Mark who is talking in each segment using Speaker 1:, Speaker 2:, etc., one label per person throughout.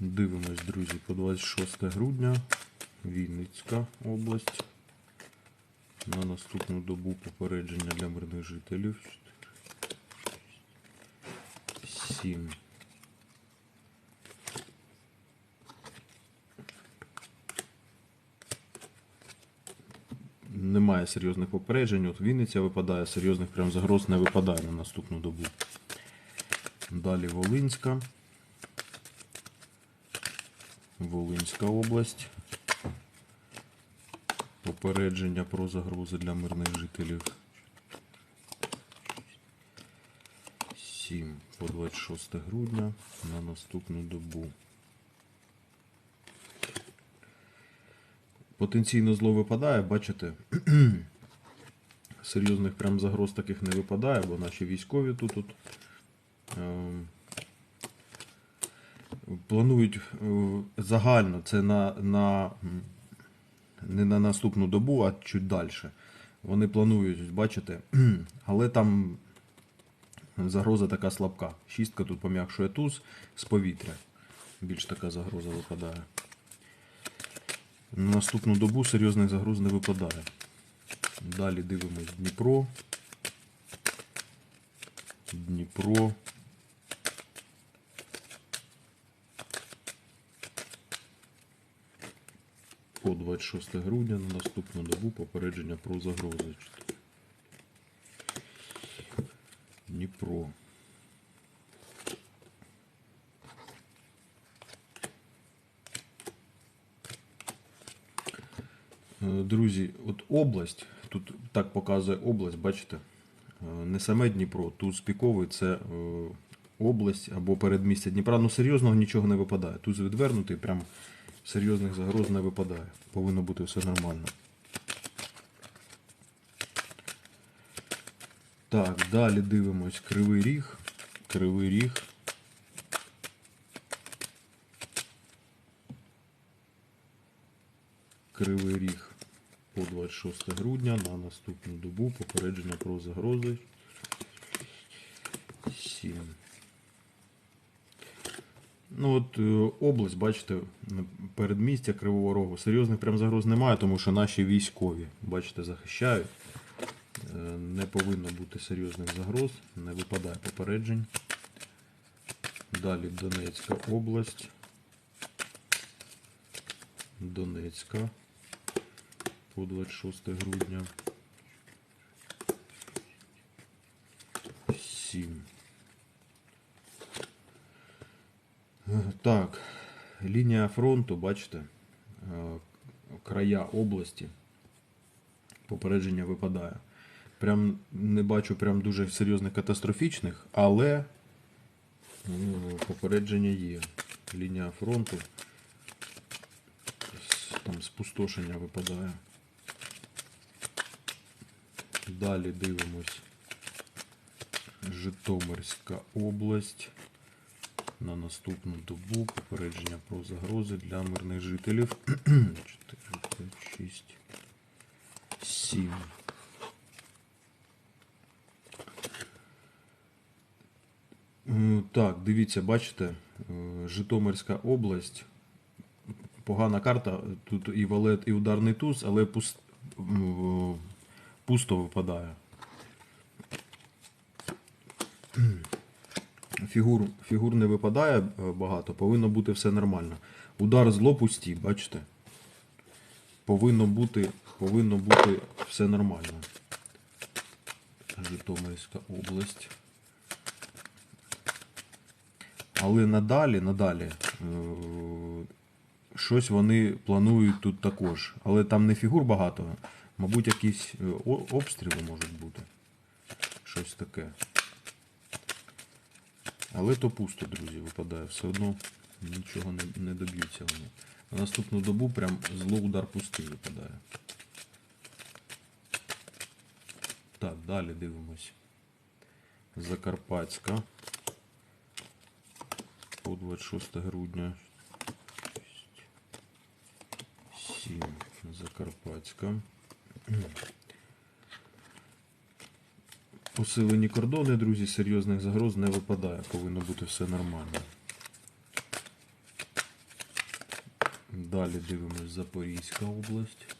Speaker 1: Дивимось, друзі, по 26 грудня. Вінницька область. На наступну добу попередження для мирних жителів. 7. Немає серйозних попереджень. От Вінниця випадає, серйозних прям загроз не випадає на наступну добу. Далі Волинська. Волинська область. Попередження про загрози для мирних жителів. 7 по 26 грудня на наступну добу. Потенційно зло випадає, бачите? Серйозних прям загроз таких не випадає, бо наші військові тут. тут планують е, загально це на, на не на наступну добу, а чуть далі. Вони планують, бачите, але там загроза така слабка. Шістка тут пом'якшує туз з повітря. Більш така загроза випадає. На наступну добу серйозних загроз не випадає. Далі дивимось Дніпро. Дніпро. По 26 грудня на наступну добу попередження про загрози. Дніпро. Е, Друзі, от область, тут так показує область, бачите, е, не саме Дніпро, тут спіковий це е, область або передмістя Дніпра. Ну серйозного нічого не випадає. Тут відвернутий, прям серйозних загроз не випадає. Повинно бути все нормально. Так, далі дивимось Кривий Ріг. Кривий Ріг. Кривий Ріг по 26 грудня на наступну добу попередження про загрози. 7. Ну от е, область, бачите, передмістя Кривого Рогу. Серйозних прям загроз немає, тому що наші військові, бачите, захищають. Е, Не повинно бути серйозних загроз, не випадає попереджень. Далі Донецька область. Донецька по 26 грудня. 7. Е, Так, лінія фронту, бачите, е, края області. Попередження випадає. Прям не бачу прям дуже серйозних катастрофічних, але ну, попередження є. Лінія фронту. Там спустошення випадає. Далі дивимось. Житомирська область. На наступну добу попередження про загрози для мирних жителів. 4, 5, 6, 7. Е, Так, дивіться, бачите, е, Житомирська область. Погана карта. Тут і валет, і ударний туз, але пус- пусто випадає. Фігур, фігур не випадає е, багато, повинно бути все нормально. Удар зло пусті, бачите? Повинно бути, повинно бути все нормально. Житомирська область. Але надалі, надалі, е, щось вони планують тут також. Але там не фігур багато, мабуть, якісь е, обстріли можуть бути. Щось таке. Але то пусто, друзі, випадає. Все одно нічого не, не доб'ються вони. На наступну добу прям зло удар пустий випадає. Так, далі дивимось. Закарпатська. По 26 грудня. 7. Закарпатська. Посилені кордони, друзі, серйозних загроз не випадає. Повинно бути все нормально. Далі дивимось Запорізька область.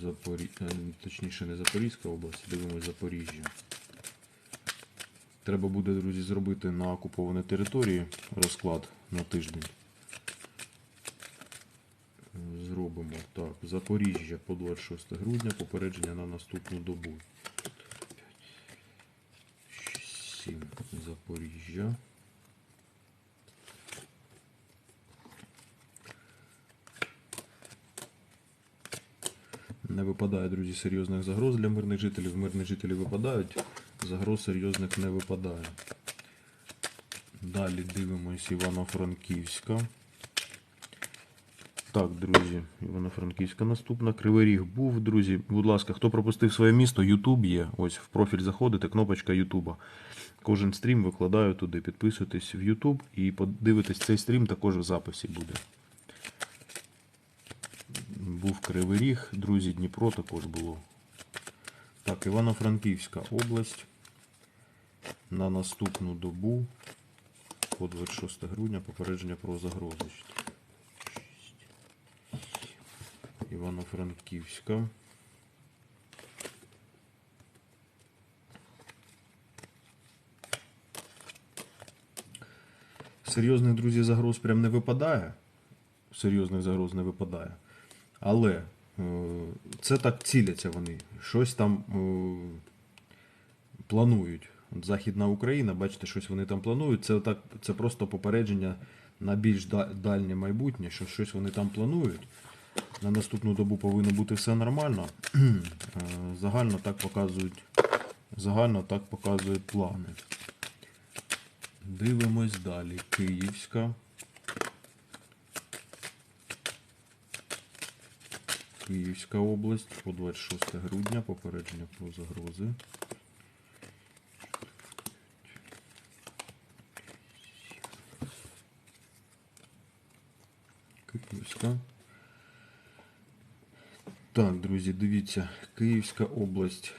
Speaker 1: Запорі... е, Точніше, не Запорізька область, дивимось Запоріжжя. Треба буде, друзі, зробити на окупованій території розклад на тиждень. Зробимо так. Запоріжжя по 26 грудня, попередження на наступну добу. 7 Запоріжжя. Не випадає, друзі, серйозних загроз для мирних жителів. Мирні жителі випадають, загроз серйозних не випадає. Далі дивимось Івано-Франківська. Так, друзі, Івано-Франківська наступна. Кривий Ріг був, друзі. Будь ласка, хто пропустив своє місто, Ютуб є. Ось в профіль заходите, кнопочка Ютуба. Кожен стрім викладаю туди. Підписуйтесь в Ютуб і подивитесь цей стрім також в записі буде. Був Кривий Ріг, друзі, Дніпро також було. Так, Івано-Франківська область. На наступну добу по 26 грудня попередження про загрозу. Івано-Франківська. Серйозних, друзі, загроз прям не випадає. Серйозних загроз не випадає. Але е, це так ціляться вони. Щось там е, планують. От Західна Україна, бачите, щось вони там планують. Це, так, це просто попередження на більш дальнє майбутнє, що щось вони там планують. На наступну добу повинно бути все нормально. Е, Загально так показують, загально так показують плани. Дивимось далі. Київська. Київська область по 26 грудня. Попередження про загрози. Київська. Так, друзі, дивіться, Київська область.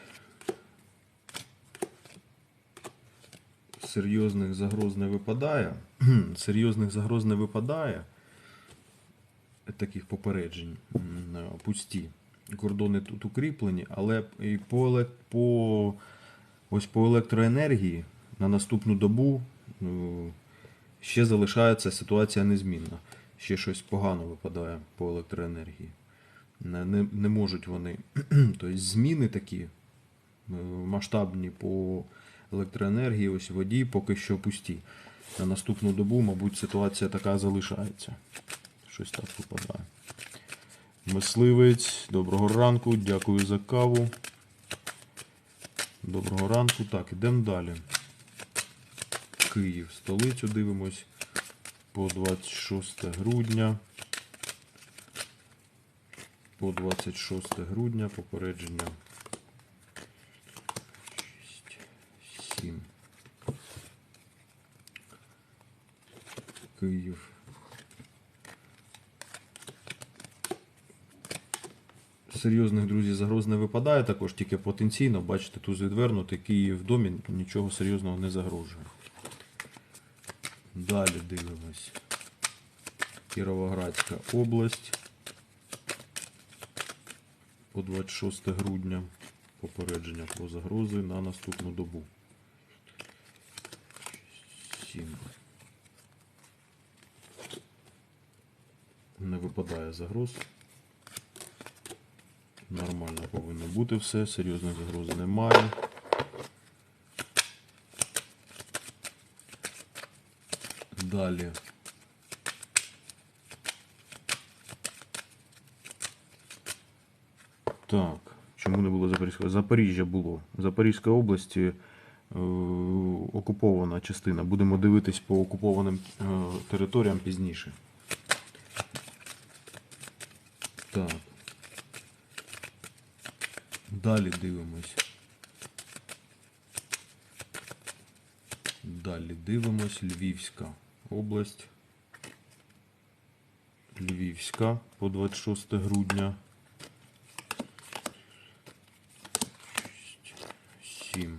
Speaker 1: Серйозних загроз не випадає. Серйозних загроз не випадає. Таких попереджень е, пусті. Кордони тут укріплені, але і по, по, ось по електроенергії на наступну добу ну, ще залишається ситуація незмінна. Ще щось погано випадає по електроенергії. Не, не, не можуть вони. тобто зміни такі е, масштабні по електроенергії, ось воді поки що пусті. На наступну добу, мабуть, ситуація така залишається. Щось так випадає. Мисливець, доброго ранку, дякую за каву. Доброго ранку. Так, ідемо далі. Київ, столицю дивимось по 26 грудня. По 26 грудня попередження. 6, 7. Київ. Серйозних друзі загроз не випадає також, тільки потенційно, бачите, тут відвернутий Київ в домі нічого серйозного не загрожує. Далі дивимось. Кіровоградська область. По 26 грудня. Попередження про загрози на наступну добу. 7. Не випадає загроз. Нормально повинно бути все, серйозних загроз немає. Далі. Так, чому не було Запорізького? Запоріжжя було. Запорізька області е, окупована частина. Будемо дивитись по окупованим е, територіям пізніше. Так. Далі дивимось. Далі дивимось. Львівська область. Львівська по 26 грудня. 7.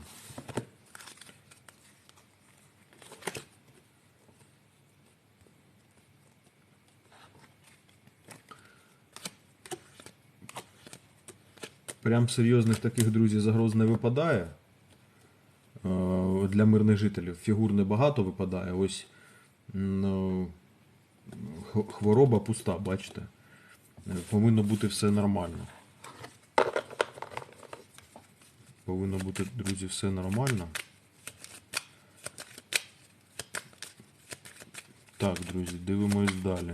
Speaker 1: Прям серйозних таких, друзів загроз не випадає. Е, для мирних жителів фігур небагато випадає. Ось ну, хвороба пуста, бачите? Е, повинно бути все нормально. Повинно бути, друзі, все нормально. Так, друзі, дивимось далі.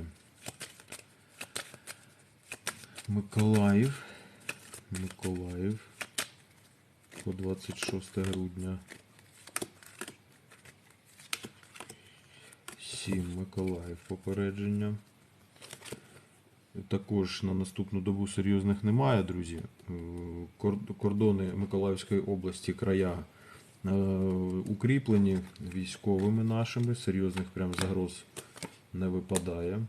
Speaker 1: Миколаїв. Миколаїв. По 26 грудня. 7 Миколаїв попередження. Також на наступну добу серйозних немає, друзі. Е, Кордони Миколаївської області, края е, укріплені військовими нашими. Серйозних прям загроз не випадає.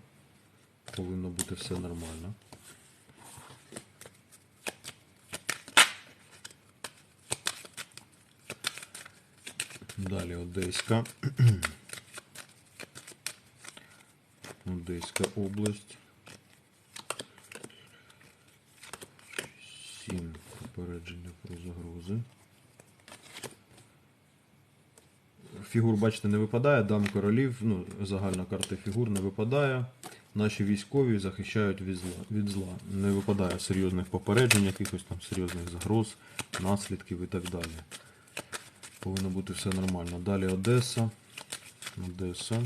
Speaker 1: Повинно бути все нормально. Далі Одеська. Одеська область. Сім попередження про загрози. Фігур, бачите, не випадає. Дам королів, ну, загальна карта фігур не випадає. Наші військові захищають від зла. Від зла. Не випадає серйозних попереджень, якихось там серйозних загроз, наслідків і так далі. Повинно бути все нормально. Далі Одеса. Одеса.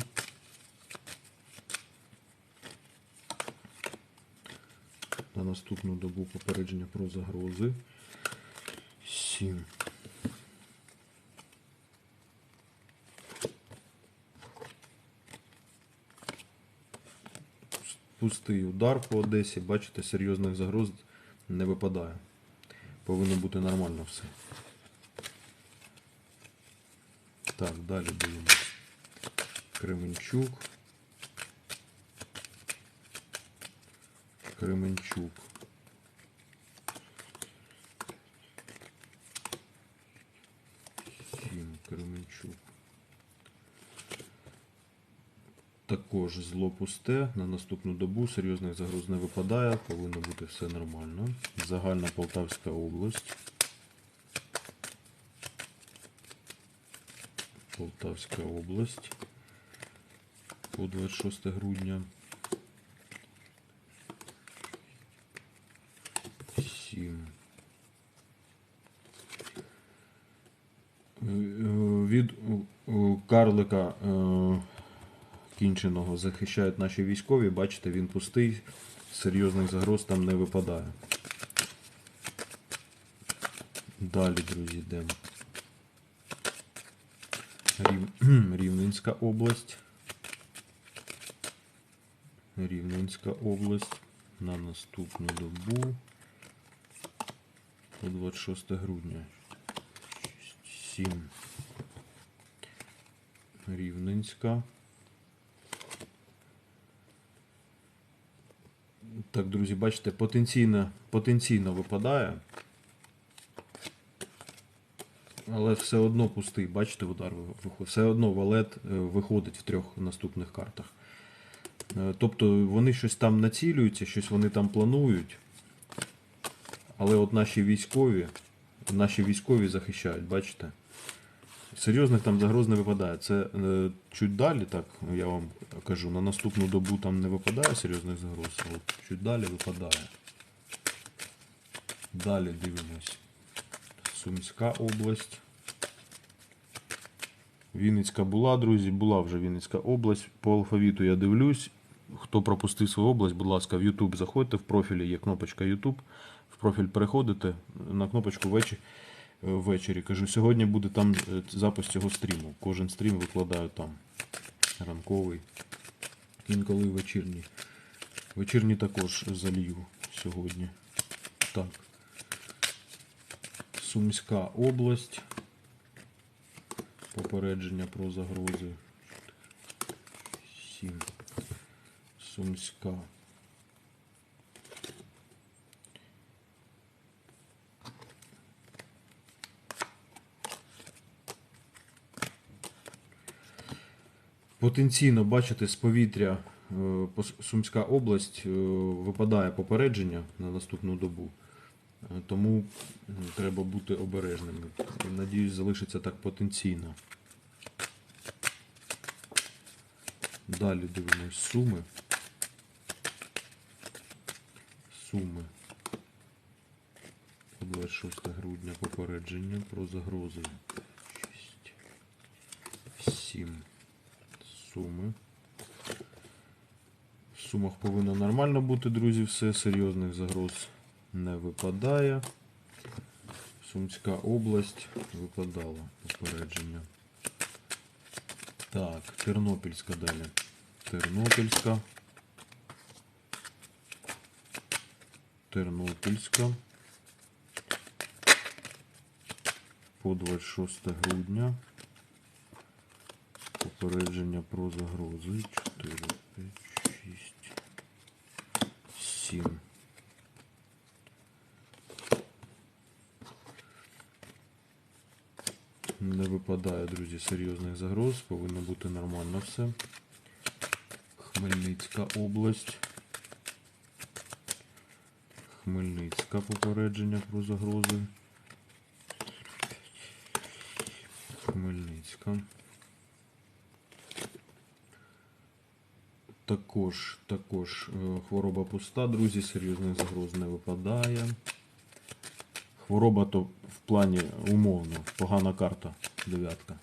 Speaker 1: На наступну добу попередження про загрози. 7. Пустий удар по Одесі. Бачите, серйозних загроз не випадає. Повинно бути нормально все. Так, далі дивимось. Кременчук. Кременчук. Сім, Кременчук. Також зло пусте. На наступну добу серйозних загроз не випадає. Повинно бути все нормально. Загальна Полтавська область. Полтавська область. По 26 грудня. 7. Від е, е, карлика е, кінченого захищають наші військові. Бачите, він пустий, серйозних загроз там не випадає. Далі, друзі, йдемо. Рів... Рівненська область. Рівненська область на наступну добу по 26 грудня. 7. Рівненська. Так, друзі, бачите, потенційно, потенційно випадає. Але все одно пустий, бачите, удар. Все одно валет е, виходить в трьох наступних картах. Е, Тобто вони щось там націлюються, щось вони там планують. Але от наші військові, наші військові захищають, бачите? Серйозних там загроз не випадає. Це е, чуть далі, так я вам кажу, на наступну добу там не випадає серйозних загроз, а от чуть далі випадає. Далі дивимось. Сумська область. Вінницька була, друзі, була вже Вінницька область. По алфавіту я дивлюсь. Хто пропустив свою область, будь ласка, в YouTube заходьте, в профілі є кнопочка YouTube. В профіль переходите на кнопочку ввечері. Ввечері кажу, сьогодні буде там е, запис цього стріму. Кожен стрім викладаю там. Ранковий. Інколи вечірній. Вечірній також залью сьогодні. Так. Сумська область. Попередження про загрози. 7. Сумська. Потенційно бачите з повітря е, Сумська область е, випадає попередження на наступну добу. Е, Тому треба бути обережними. Надіюсь, залишиться так потенційно. Далі дивимось суми. Суми. По 26 грудня попередження про загрози. 6. 7. Суми. В сумах повинно нормально бути, друзі, все. Серйозних загроз не випадає. Сумська область випадала попередження. Так, Тернопільська далі. Тернопільська. Тернопільська. По 26 грудня. Попередження про загрози. 4, 5, 6, 7. Не випадає, друзі, серйозних загроз. Повинно бути нормально все. Хмельницька область. Хмельницька попередження про загрози. Хмельницька. Також, також е, хвороба пуста, друзі, серйозних загроз не випадає. Хвороба то в плані умовно, погана карта, дев'ятка.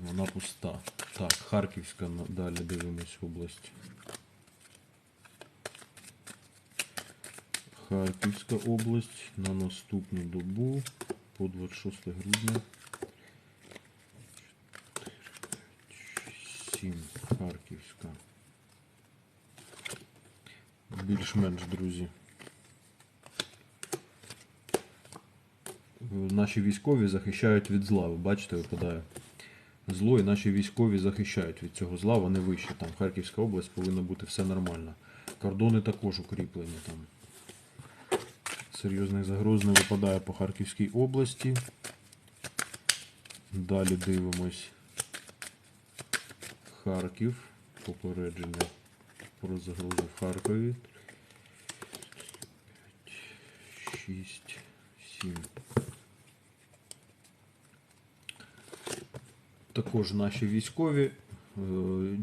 Speaker 1: Вона пуста. Так, Харківська далі дивимось область. Харківська область на наступну добу по 26 грудня. 7. Харківська. Більш-менш, друзі. Е, Наші військові захищають від зла. Ви бачите, випадає зло, і наші військові захищають від цього зла, вони вище. Там Харківська область повинно бути все нормально. Кордони також укріплені там. Серйозних загроз не випадає по Харківській області. Далі дивимось. Харків. Попередження про загрозу в Харкові. 6, 7. Також наші військові, е,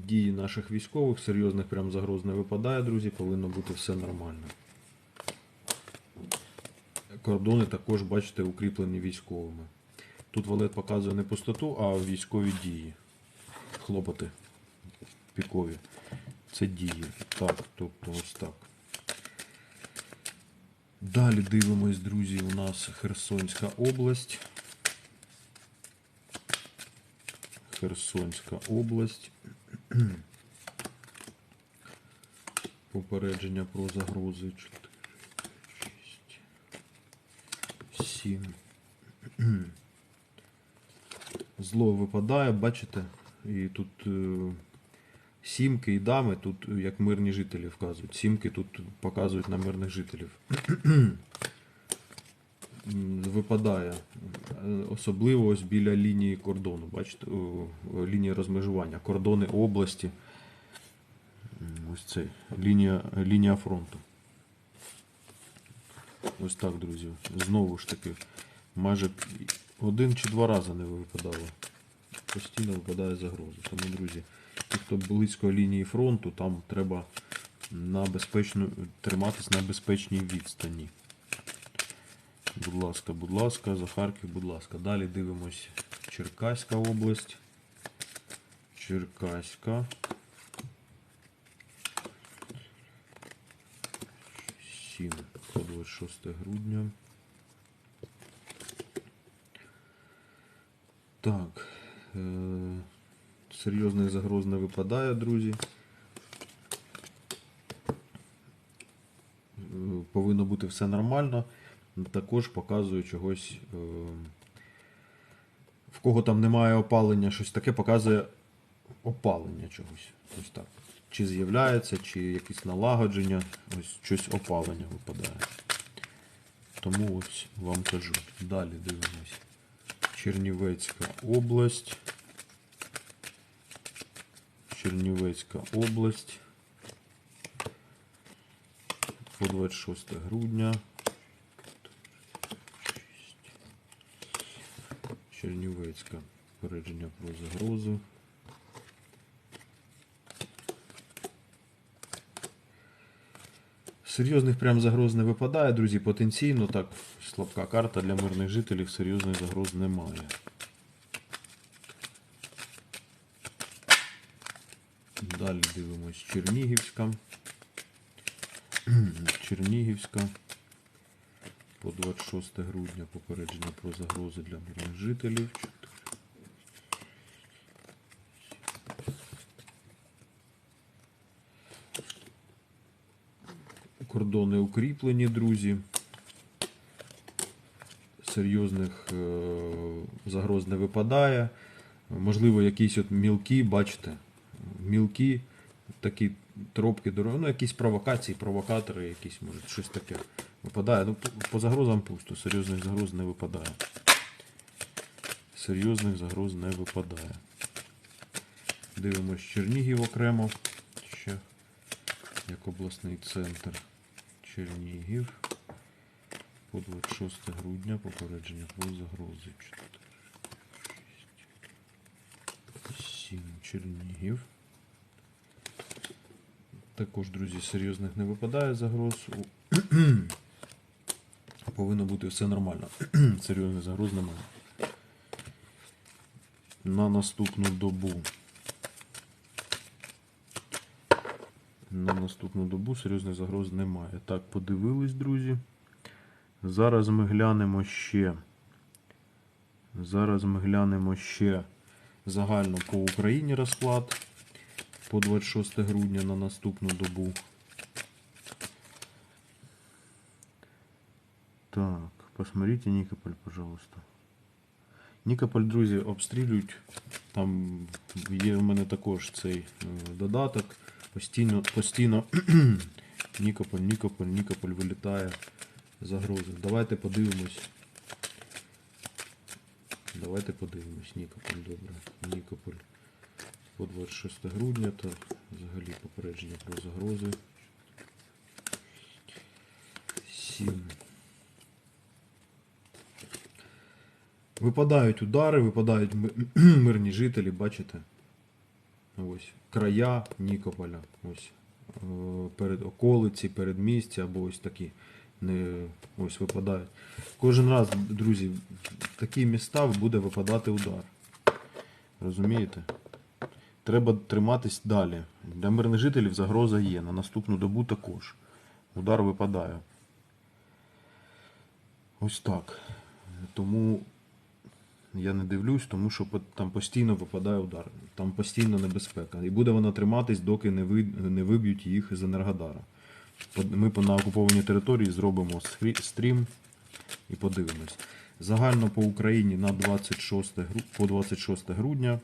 Speaker 1: дії наших військових, серйозних прям загроз не випадає, друзі, повинно бути все нормально. Кордони також, бачите, укріплені військовими. Тут валет показує не пустоту, а військові дії. Хлопоти пікові. Це дії. Так, тобто ось так. Далі дивимось, друзі, у нас Херсонська область. Херсонська область. Попередження про загрози 4, 6, 7. Зло випадає, бачите? І тут е, сімки і дами тут як мирні жителі вказують. Сімки тут показують на мирних жителів. Випадає. Особливо ось біля лінії кордону. Бачите, лінії розмежування, кордони області. Ось це лінія, лінія фронту. Ось так, друзі. Знову ж таки, майже один чи два рази не випадало. Постійно випадає загроза. Тому, друзі, ті, хто близько лінії фронту, там треба на безпечну, триматись на безпечній відстані. Будь ласка, будь ласка, за Харків, будь ласка. Далі дивимось Черкаська область. Черкаська. Сім по 26 грудня. Так. Е- серйозних загроз не випадає, друзі. Повинно бути все нормально. Також показує чогось. е, В кого там немає опалення, щось таке показує опалення чогось. Ось так. Чи з'являється, чи якісь налагодження, ось щось опалення випадає. Тому ось вам кажу. Далі дивимось. Чернівецька область. Чернівецька область по 26 грудня. Чернівецька попередження про загрозу. Серйозних прям загроз не випадає, друзі, потенційно так слабка карта для мирних жителів серйозних загроз немає. Далі дивимось Чернігівська. Чернігівська. По 26 грудня попередження про загрози для мирних жителів. Кордони укріплені, друзі. Серйозних е, загроз не випадає. Можливо, якісь от мілкі, бачите, мілкі такі тропки дороги, ну якісь провокації, провокатори, якісь, може, щось таке випадає. Ну, по- загрозам пусто, серйозних загроз не випадає. Серйозних загроз не випадає. Дивимось Чернігів окремо. Ще як обласний центр. Чернігів. По 26 грудня попередження про загрози. 4, 6, 7 Чернігів. Також, друзі, серйозних не випадає загроз. Повинно бути все нормально. Серйозних загроз немає. На наступну добу. На наступну добу серйозних загроз немає. Так, подивились, друзі. Зараз ми глянемо ще. Зараз ми глянемо ще загально по Україні розклад по 26 грудня на наступну добу. Так, посмотрите Нікополь, пожалуйста. Нікополь, друзі, обстрілюють. Там є в мене також цей е, додаток. Постійно, постійно Нікополь, Нікополь, Нікополь вилітає загрози. Давайте подивимось. Давайте подивимось. Нікополь, добре. Нікополь по 26 грудня. Так, взагалі попередження про загрози. 7. Випадають удари, випадають мирні жителі, бачите? Ось. Края Нікополя. Ось. Е, Перед околиці, передмістя або ось такі. Не, ось випадають. Кожен раз, друзі, в такі міста буде випадати удар. Розумієте? Треба триматись далі. Для мирних жителів загроза є. На наступну добу також. Удар випадає. Ось так. Тому я не дивлюсь, тому що там постійно випадає удар. Там постійно небезпека. І буде вона триматись, доки не, виб'ють їх з Енергодара. Ми на окупованій території зробимо стрім і подивимось. Загально по Україні на 26 гру- по 26 грудня